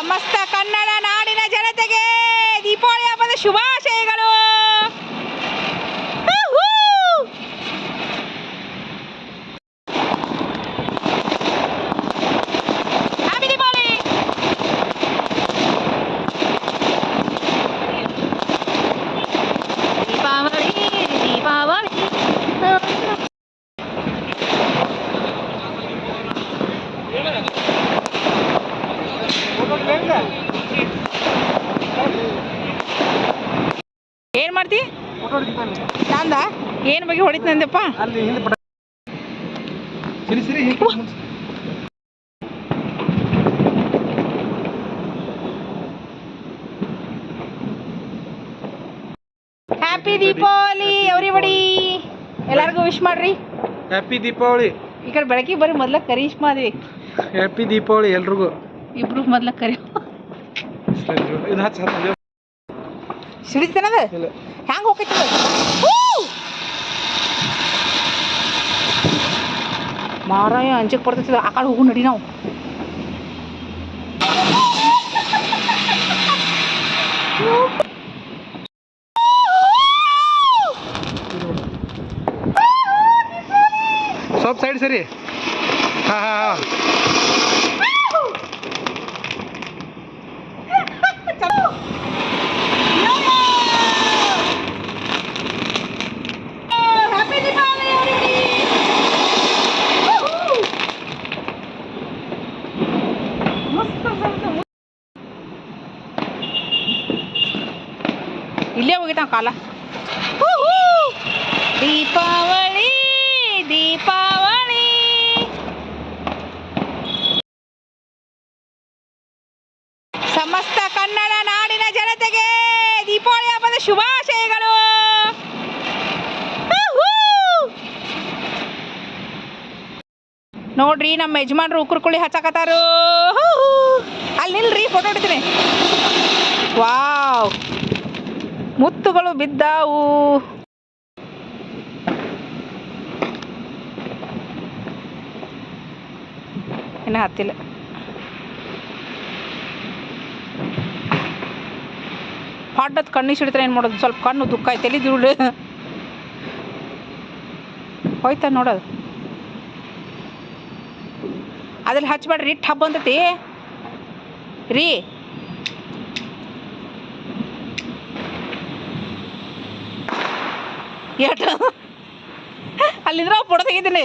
ಸಮಸ್ತ ಕನ್ನಡ ನಾಡಿನ ಜನತೆಗೆ ದೀಪಾವಳಿ ಹಬ್ಬದ ಶುಭಾಶಯಗಳು ಹೂ-ಹೂ! Happy ದೀಪಾವಳಿ ದೀಪಾವಳಿ ದೀಪಾವಳಿ ಏನ್ ಮಾಡ್ತಿ? ನಂದ ಏನ್ ಬಗ್ಗೆ ಹೊಡಿತ ನಂದಪ್ಪ. ಹ್ಯಾಪಿ ದೀಪಾವಳಿ ಎವ್ರಿಬಡಿ ಎಲ್ಲಾರ್ಗು ವಿಶ್ ಮಾಡ್ರಿ. ಹ್ಯಾಪಿ ದೀಪಾವಳಿ ಈ ಕಡೆ ಬೆಳಕಿಗೆ ಬರ್ರಿ ಮೊದ್ಲ ಕರೀಶ್ಮಾ ದೇವಿ. ಹ್ಯಾಪಿ ದೀಪಾವಳಿ ಎಲ್ರಿಗೂ. ಇಬ್ರು ಮೊದ್ಲ ಕರಿ ಇದು ಹಚ್ಚ ಹಚ್ಚ ಸಿಡಿತನದ ಇಲ್ಲ ಹ್ಯಾಂಗ ಹೋಗೈತಿ ಮಾರಾಯ ಅಂಜಕ್ ಬರ್ತೈತಿ ಆ ಕಡೆ ಹೋಗು ನಡಿ ನಾವು ಸ್ವಲ್ಪ ಸೈಡ್ ಸರಿ ಹಾ ಹಾ ಹಾ ಇಲ್ಲೇ ಹೋಗಿತ್ತ ಕಾಲ. ದೀಪಾವಳಿ ದೀಪಾವಳಿ. ಸಮಸ್ತ ಕನ್ನಡ ನಾಡಿನ ಜನತೆಗೆ ದೀಪಾವಳಿ ಹಬ್ಬದ ಶುಭಾಶಯಗಳು. ನೋಡ್ರಿ ನಮ್ಮ ಯಜಮಾನ್ರು ಉಕ್ರುಕುಳಿ ಹಚ್ಚಾಕತ್ತಾರು! ಅಲ್ಲಿ ನಿಲ್ರಿ ಫೋಟೋ ಹೊಡಿತೀನಿ. ವಾವ್. ಮುತ್ತುಗಳು ಬಿದ್ದಾವು. ಇನ್ನು ಹತ್ತಿಲ್ಲ. ಪಾಡ್ಡದ್ ಕಣ್ಣು ಸಿಡಿದ್ರೆ ಏನು ಮಾಡೋದು? ಸ್ವಲ್ಪ ಕಣ್ಣು ದುಃಖ ಐತೆ ಎಲ್ಲಿ ದುಡ್ಡು ಹೋಯ್ತಾ ನೋಡೋದು. ಅದ್ರಲ್ಲಿ ಹಚ್ಬೇಡ್ರಿ ಇಟ್ಟು ಹಬ್ಬ ಅಂತತಿ. ರೀ. ಏಟ ಅಲ್ಲಿಂದ್ರ ತೆಗಿತೀನಿ.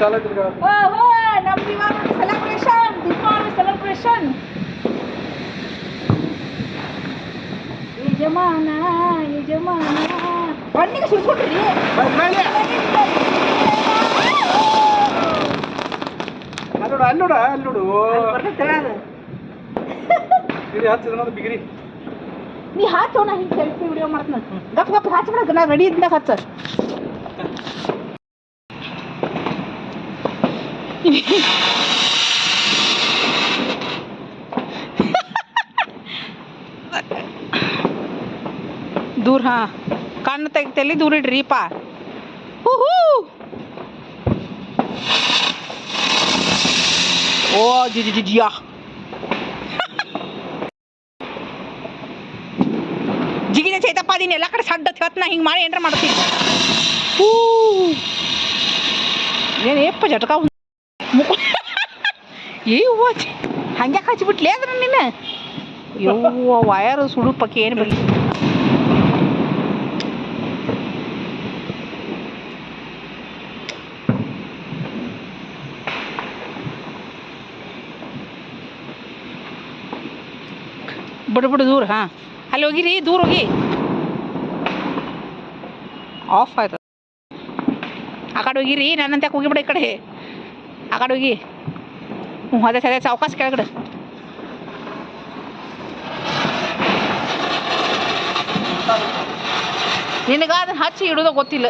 ಓಹೋ ನಮ್ಮ ಇವಾಗ ಸೆಲೆಬ್ರೇಷನ್ ದೀಪಾವಳಿ ಸೆಲೆಬ್ರೇಷನ್ ಯಜಮಾನ ಯಜಮಾನ. ಬಣ್ಣಿಗೆ ಸುಡ್ಕೊಡ್ರಿ ಅಲ್ಲೋಡ ಅಲ್ಲೋಡ ಅಲ್ಲೋಡು ಬರ್ತೈತಲ್ಲ ಹಚ್ಚದ ನೋಡಿ ಬಿಗ್ರಿ ಬಿಗಿರಿ. ನೀ ಹಾಚೋ ನಾ ಹಿಂಗೆ ಸೆಲ್ಫಿ ವಿಡಿಯೋ ಮಾಡ್ತೀನಿ. ಗಪ್ ಗಪ್ ಹಾಚ್ಬಿಡ ನಾ ರೆಡಿ ಇದ್ದಾಗ ಹಚ್ಚ. ದೂರ ಹಾ ಕಣ್ಣು ತೆಗಿತಲ್ಲಿ ದೂರ ಇಡ್ರಿಪ್ಪ ಹೂ ಹೂ ಓ ಜಿ ಜಿ ಜಿ ಜಿಯಾ ಜಿಗಿನ ಚೈತಪ್ಪ ಅದೀನಿ ಎಲ್ಲ ಕಡೆ ಸಡ್ಡ ಹೇಳ್ತ ನಾ ಹಿಂಗೆ ಮಾಡಿ ಏನ್ರ ಮಾಡ್ತೀನಿ ಹೂ ಏನು ಏಪ್ಪ ಜಟಕ ಮುಖ ಇವು ಹಂಗೆ ಹಚ್ಚಿಬಿಟ್ಲೆ ಅದ್ರ ನೀನು ಇವು ವಯರ್ ಸುಡುಪಕ್ಕೆ ಏನು ಬರಲಿ ಬಿಡು ಬಿಡು ದೂರ ಹಾಂ ಅಲ್ಲಿ ಹೋಗಿರಿ ದೂರ ಹೋಗಿ ಆಫ್ ಆಯ್ತು ಆ ಕಡೆ ಹೋಗಿರಿ ನನ್ನಂತ ಹೋಗಿಬಿಡ ಈ ಕಡೆ ಆ ಕಡೆ ಹೋಗಿ ಹ್ಞೂ ಅದೇ ಸರಿ ಸಾವಕಾಶ ಕೆಳಗಡೆ ನಿನಗಾದ ಹಚ್ಚಿ ಇಡೋದು ಗೊತ್ತಿಲ್ಲ